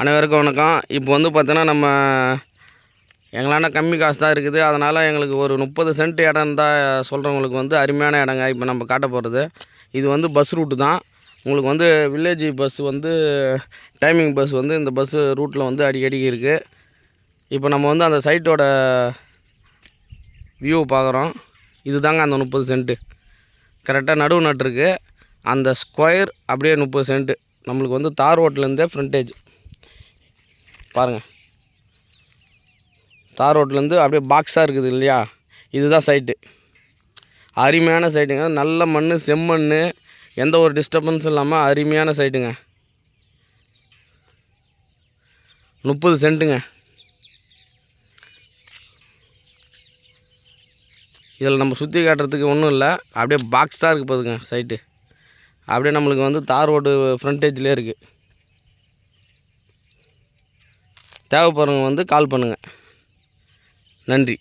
அனைவருக்கும் வணக்கம். இப்போ வந்து பார்த்தோன்னா நம்ம எங்களான கம்மி காசு தான் இருக்குது. அதனால் எங்களுக்கு ஒரு முப்பது சென்ட் இடம் இருந்தால் சொல்கிறவங்களுக்கு வந்து அருமையான இடங்க இப்போ நம்ம காட்ட போகிறது இது வந்து பஸ் ரூட்டு தான். உங்களுக்கு வந்து வில்லேஜ் பஸ் வந்து டைமிங் பஸ் வந்து இந்த பஸ்ஸு ரூட்டில் வந்து அடிக்கடி இருக்குது இப்போ நம்ம வந்து அந்த சைட்டோட வியூ பார்க்குறோம். இதுதாங்க அந்த முப்பது சென்ட்டு கரெக்டாக நடுவு நட்டுருக்கு அந்த ஸ்கொயர் அப்படியே முப்பது சென்ட்டு நம்மளுக்கு வந்து தார் ரோட்லேருந்தே ஃப்ரண்டேஜ் பாருங்கள் தார் ரோட்லேருந்து அப்படியே பாக்ஸாக இருக்குது இல்லையா? இதுதான் சைட்டு அருமையான சைட்டுங்க நல்ல மண் செம்மண் எந்த ஒரு டிஸ்டர்பன்ஸும் இல்லாமல் அருமையான சைட்டுங்க முப்பது சென்ட்டுங்க இதில் நம்ம சுற்றி காட்டுறதுக்கு ஒன்றும் இல்லை. அப்படியே பாக்ஸாக இருக்குது போதுங்க சைட்டு அப்படியே நம்மளுக்கு வந்து தார் ரோடு ஃப்ரண்டேஜ்லேயே இருக்குது தேவைப்படுறவங்க வந்து கால் பண்ணுங்கள் நன்றி.